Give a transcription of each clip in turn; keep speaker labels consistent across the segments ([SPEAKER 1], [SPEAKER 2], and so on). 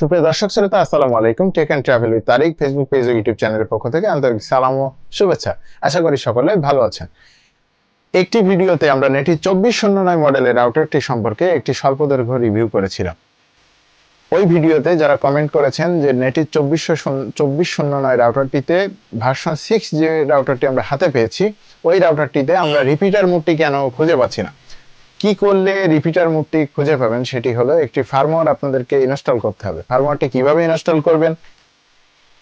[SPEAKER 1] সুপ্রিয় দর্শক শ্রোতা, আসসালামু আলাইকুম। Tech and travel with Tariq Facebook page YouTube চ্যানেলের পক্ষ থেকে আন্তরিক সালাম ও শুভেচ্ছা। আশা করি সকলে ভালো আছেন। একটি ভিডিওতে আমরা নেটি চব্বিশ শূন্য নয় মডেলের রাউটারটি সম্পর্কে একটি স্বল্পদৈর্ঘ্য রিভিউ করেছিলাম। ওই ভিডিওতে যারা কমেন্ট করেছেন যে নেটি চব্বিশশো চব্বিশ শূন্য নয় রাউটারটিতে ভার্সন সিক্স যে রাউটারটি আমরা হাতে পেয়েছি, ওই রাউটারটিতে আমরা রিপিটার মুডটি কেন খুঁজে পাচ্ছি না? কি করলে রিপিটার মুডটি খুঁজে পাবেন সেটি হলো একটি ফার্মওয়্যার আপনাদেরকে ইনস্টল করতে হবে। ফার্মওয়্যারটি কীভাবে ইনস্টল করবেন,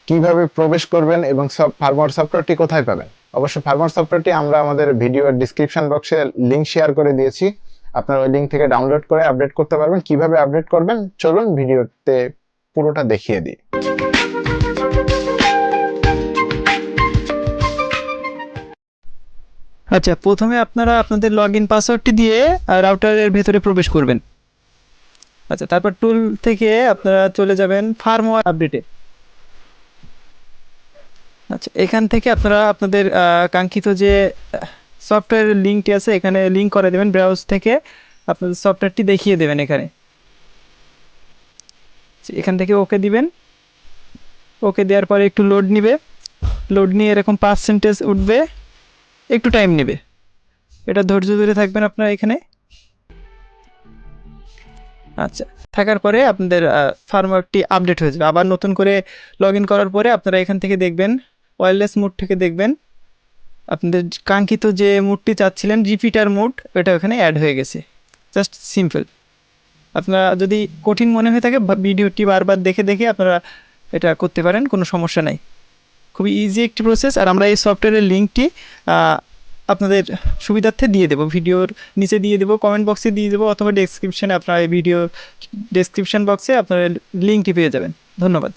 [SPEAKER 1] কীভাবে প্রবেশ করবেন এবং সব ফার্মওয়্যার সফটওয়্যারটি কোথায় পাবেন? অবশ্য ফার্মওয়্যার সফটওয়্যারটি আমরা আমাদের ভিডিওর ডিসক্রিপশন বক্সে লিংক শেয়ার করে দিয়েছি। আপনারা ওই লিঙ্ক থেকে ডাউনলোড করে আপডেট করতে পারবেন। কীভাবে আপডেট করবেন? চলুন ভিডিওতে পুরোটা দেখিয়ে দিই।
[SPEAKER 2] আচ্ছা প্রথমে আপনারা আপনাদের লগ ইন পাসওয়ার্ডটি দিয়ে রাউটারের ভেতরে প্রবেশ করবেন। আচ্ছা তারপর টুল থেকে আপনারা চলে যাবেন ফার্মওয়্যার আপডেটে আচ্ছা এখান থেকে আপনারা আপনাদের কাঙ্ক্ষিত যে সফটওয়্যার লিঙ্কটি আছে এখানে লিঙ্ক করে দেবেন ব্রাউজ থেকে আপনাদের সফটওয়্যারটি দেখিয়ে দেবেন এখানে। আচ্ছা, এখান থেকে ওকে দিবেন। ওকে দেওয়ার পরে একটু লোড নিবে। লোড নিয়ে এরকম পার্সেন্টেজ উঠবে। একটু টাইম নেবে। এটা ধৈর্য ধরে থাকবেন আপনারা এখানে। আচ্ছা থাকার পরে আপনাদের ফার্মওয়ার্কটি আপডেট হয়ে যাবে। আবার নতুন করে লগ করার পরে আপনারা এখান থেকে দেখবেন ওয়্যারলেস মুড থেকে দেখবেন, আপনাদের কাঙ্ক্ষিত যে মুডটি চাচ্ছিলেন রিপিটার মুড এটা ওখানে অ্যাড হয়ে গেছে। জাস্ট সিম্পল আপনারা যদি কঠিন মনে হয়ে থাকে ভিডিওটি বারবার দেখে দেখে আপনারা এটা করতে পারেন, কোনো সমস্যা নাই। খুবই ইজি একটি প্রসেস আর আমরা এই সফটওয়্যারের লিঙ্কটি আপনাদের সুবিধার্থে দিয়ে দেবো। ভিডিওর নিচে দিয়ে দেবো কমেন্ট বক্সে দিয়ে দেবো, অথবা ডেসক্রিপশানে আপনারা এই ভিডিও ডেসক্রিপশন বক্সে আপনারা লিঙ্কটি পেয়ে যাবেন। ধন্যবাদ।